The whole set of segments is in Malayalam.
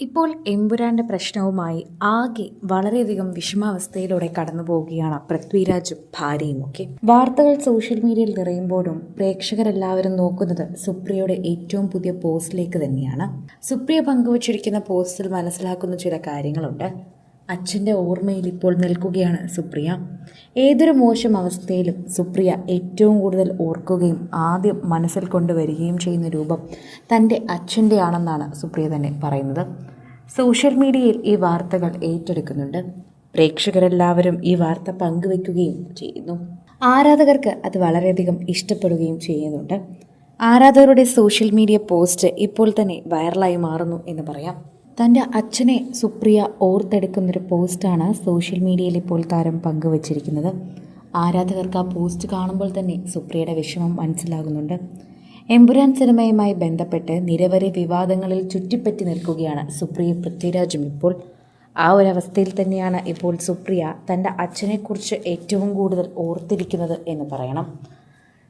ഇപ്പോൾ എമ്പുരാന്റെ പ്രശ്നവുമായി ആകെ വളരെയധികം വിഷമാവസ്ഥയിലൂടെ കടന്നു പോവുകയാണ് പൃഥ്വിരാജും ഭാര്യയും ഒക്കെ. വാർത്തകൾ സോഷ്യൽ മീഡിയയിൽ നിറയുമ്പോഴും പ്രേക്ഷകരെല്ലാവരും നോക്കുന്നത് സുപ്രിയയുടെ ഏറ്റവും പുതിയ പോസ്റ്റിലേക്ക് തന്നെയാണ്. സുപ്രിയ പങ്കുവച്ചിരിക്കുന്ന പോസ്റ്റിൽ മനസ്സിലാക്കുന്ന ചില കാര്യങ്ങളുണ്ട്. അച്ഛന്റെ ഓർമ്മയിൽ ഇപ്പോൾ നിൽക്കുകയാണ് സുപ്രിയ. ഏതൊരു മോശം അവസ്ഥയിലും സുപ്രിയ ഏറ്റവും കൂടുതൽ ഓർക്കുകയും ആദ്യം മനസ്സിൽ കൊണ്ടുവരികയും ചെയ്യുന്ന രൂപം തന്റെ അച്ഛന്റെ ആണെന്നാണ് സുപ്രിയ തന്നെ പറയുന്നത്. സോഷ്യൽ മീഡിയയിൽ ഈ വാർത്തകൾ ഏറ്റെടുക്കുന്നുണ്ട്. പ്രേക്ഷകരെല്ലാവരും ഈ വാർത്ത പങ്കുവെക്കുകയും ചെയ്യുന്നു. ആരാധകർക്ക് അത് വളരെയധികം ഇഷ്ടപ്പെടുകയും ചെയ്യുന്നുണ്ട്. ആരാധകരുടെ സോഷ്യൽ മീഡിയ പോസ്റ്റ് ഇപ്പോൾ തന്നെ വൈറലായി മാറുന്നു എന്ന് പറയാം. തന്റെ അച്ഛനെ സുപ്രിയ ഓർത്തെടുക്കുന്നൊരു പോസ്റ്റാണ് സോഷ്യൽ മീഡിയയിൽ ഇപ്പോൾ താരം പങ്കുവച്ചിരിക്കുന്നത്. ആരാധകർക്ക് ആ പോസ്റ്റ് കാണുമ്പോൾ തന്നെ സുപ്രിയയുടെ വിഷമം മനസ്സിലാകുന്നുണ്ട്. എമ്പുരാൻ സിനിമയുമായി ബന്ധപ്പെട്ട് നിരവധി വിവാദങ്ങളിൽ ചുറ്റിപ്പറ്റി നിൽക്കുകയാണ് സുപ്രിയ പൃഥ്വിരാജും ഇപ്പോൾ. ആ ഒരു അവസ്ഥയിൽ തന്നെയാണ് ഇപ്പോൾ സുപ്രിയ തന്റെ അച്ഛനെക്കുറിച്ച് ഏറ്റവും കൂടുതൽ ഓർത്തിരിക്കുന്നത് എന്ന് പറയണം.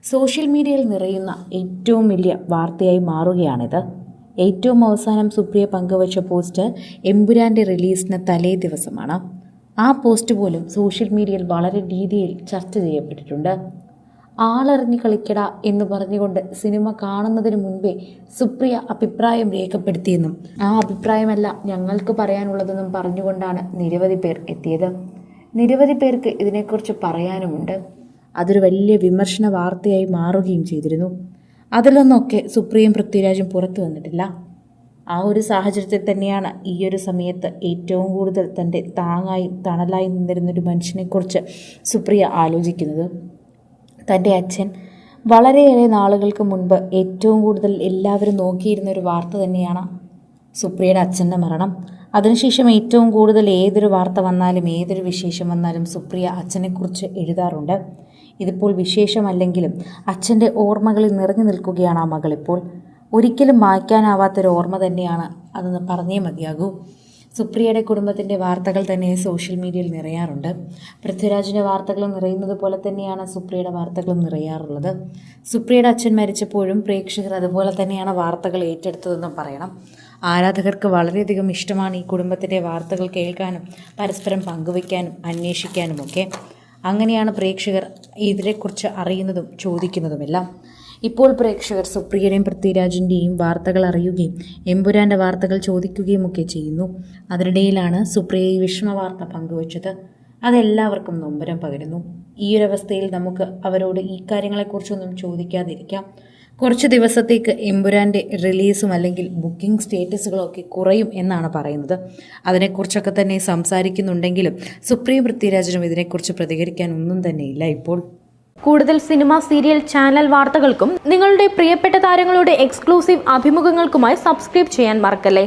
സോഷ്യൽ മീഡിയയിൽ നിറയുന്ന ഏറ്റവും വലിയ വാർത്തയായി മാറുകയാണിത്. ഏറ്റവും അവസാനം സുപ്രിയ പങ്കുവച്ച പോസ്റ്റ് എമ്പുരാന്റെ റിലീസിന് തലേ ദിവസമാണ്. ആ പോസ്റ്റ് പോലും സോഷ്യൽ മീഡിയയിൽ വളരെ രീതിയിൽ ചർച്ച ചെയ്യപ്പെട്ടിട്ടുണ്ട്. ആളറിഞ്ഞ് കളിക്കട എന്ന് പറഞ്ഞുകൊണ്ട് സിനിമ കാണുന്നതിന് മുൻപേ സുപ്രിയ അഭിപ്രായം രേഖപ്പെടുത്തിയെന്നും ആ അഭിപ്രായമല്ല ഞങ്ങൾക്ക് പറയാനുള്ളതെന്നും പറഞ്ഞുകൊണ്ടാണ് നിരവധി പേർ എത്തിയത്. നിരവധി പേർക്ക് ഇതിനെക്കുറിച്ച് പറയാനുമുണ്ട്. അതൊരു വലിയ വിമർശന വാർത്തയായി മാറുകയും ചെയ്തിരുന്നു. അതിലൊന്നൊക്കെ സുപ്രിയും പൃഥ്വിരാജും പുറത്തു വന്നിട്ടില്ല. ആ ഒരു സാഹചര്യത്തിൽ തന്നെയാണ് ഈ ഒരു സമയത്ത് ഏറ്റവും കൂടുതൽ തന്റെ താങ്ങായും തണലായി നിന്നിരുന്നൊരു മനുഷ്യനെക്കുറിച്ച് സുപ്രിയ ആലോചിക്കുന്നത്. തന്റെ അച്ഛൻ വളരെയേറെ നാളുകൾക്ക് മുൻപ് ഏറ്റവും കൂടുതൽ എല്ലാവരും നോക്കിയിരുന്ന ഒരു വാർത്ത തന്നെയാണ് സുപ്രിയയുടെ അച്ഛന്റെ മരണം. അതിനുശേഷം ഏറ്റവും കൂടുതൽ ഏതൊരു വാർത്ത വന്നാലും ഏതൊരു വിശേഷം വന്നാലും സുപ്രിയ അച്ഛനെക്കുറിച്ച് എഴുതാറുണ്ട്. ഇതിപ്പോൾ വിശേഷമല്ലെങ്കിലും അച്ഛന്റെ ഓർമ്മകളിൽ നിറഞ്ഞു നിൽക്കുകയാണ് ആ മകളിപ്പോൾ ഒരിക്കലും മായ്ക്കാനാവാത്തൊരു ഓർമ്മ തന്നെയാണ് അതെന്ന് പറഞ്ഞേ മതിയാകൂ. സുപ്രിയയുടെ കുടുംബത്തിന്റെ വാർത്തകൾ തന്നെ സോഷ്യൽ മീഡിയയിൽ നിറയാറുണ്ട്. പൃഥ്വിരാജിന്റെ വാർത്തകളും നിറയുന്നത് പോലെ തന്നെയാണ് സുപ്രിയയുടെ വാർത്തകളും നിറയാറുള്ളത്. സുപ്രിയയുടെ അച്ഛൻ മരിച്ചപ്പോഴും പ്രേക്ഷകർ അതുപോലെ തന്നെയാണ് വാർത്തകൾ ഏറ്റെടുത്തതെന്നും പറയണം. ആരാധകർക്ക് വളരെയധികം ഇഷ്ടമാണ് ഈ കുടുംബത്തിന്റെ വാർത്തകൾ കേൾക്കാനും പരസ്പരം പങ്കുവയ്ക്കാനും അന്വേഷിക്കാനും ഒക്കെ അങ്ങനെയാണ് പ്രേക്ഷകർ ഇതിനെക്കുറിച്ച് അറിയുന്നതും ചോദിക്കുന്നതുമെല്ലാം. ഇപ്പോൾ പ്രേക്ഷകർ സുപ്രിയരെയും പൃഥ്വിരാജിന്റെയും വാർത്തകൾ അറിയുകയും എമ്പുരാന്റെ വാർത്തകൾ ചോദിക്കുകയും ഒക്കെ ചെയ്യുന്നു. അതിനിടയിലാണ് സുപ്രിയ ഈ വിഷമ വാർത്ത പങ്കുവച്ചത്. അതെല്ലാവർക്കും നൊമ്പരം പകരുന്നു. ഈ അവസ്ഥയിൽ നമുക്ക് അവരോട് ഈ കാര്യങ്ങളെക്കുറിച്ചൊന്നും ചോദിക്കാതിരിക്കാം. കുറച്ച് ദിവസത്തേക്ക് എമ്പുരാന്റെ റിലീസും അല്ലെങ്കിൽ ബുക്കിംഗ് സ്റ്റേറ്റസുകളൊക്കെ കുറയും എന്നാണ് പറയുന്നത്. അതിനെക്കുറിച്ചൊക്കെ തന്നെ സംസാരിക്കുന്നുണ്ടെങ്കിലും സുപ്രീം പൃഥ്വിരാജനും ഇതിനെക്കുറിച്ച് പ്രതികരിക്കാൻ ഒന്നും തന്നെയില്ല ഇപ്പോൾ. കൂടുതൽ സിനിമ സീരിയൽ ചാനൽ വാർത്തകൾക്കും നിങ്ങളുടെ പ്രിയപ്പെട്ട താരങ്ങളുടെ എക്സ്ക്ലൂസീവ് അഭിമുഖങ്ങൾക്കുമായി സബ്സ്ക്രൈബ് ചെയ്യാൻ മറക്കല്ലേ?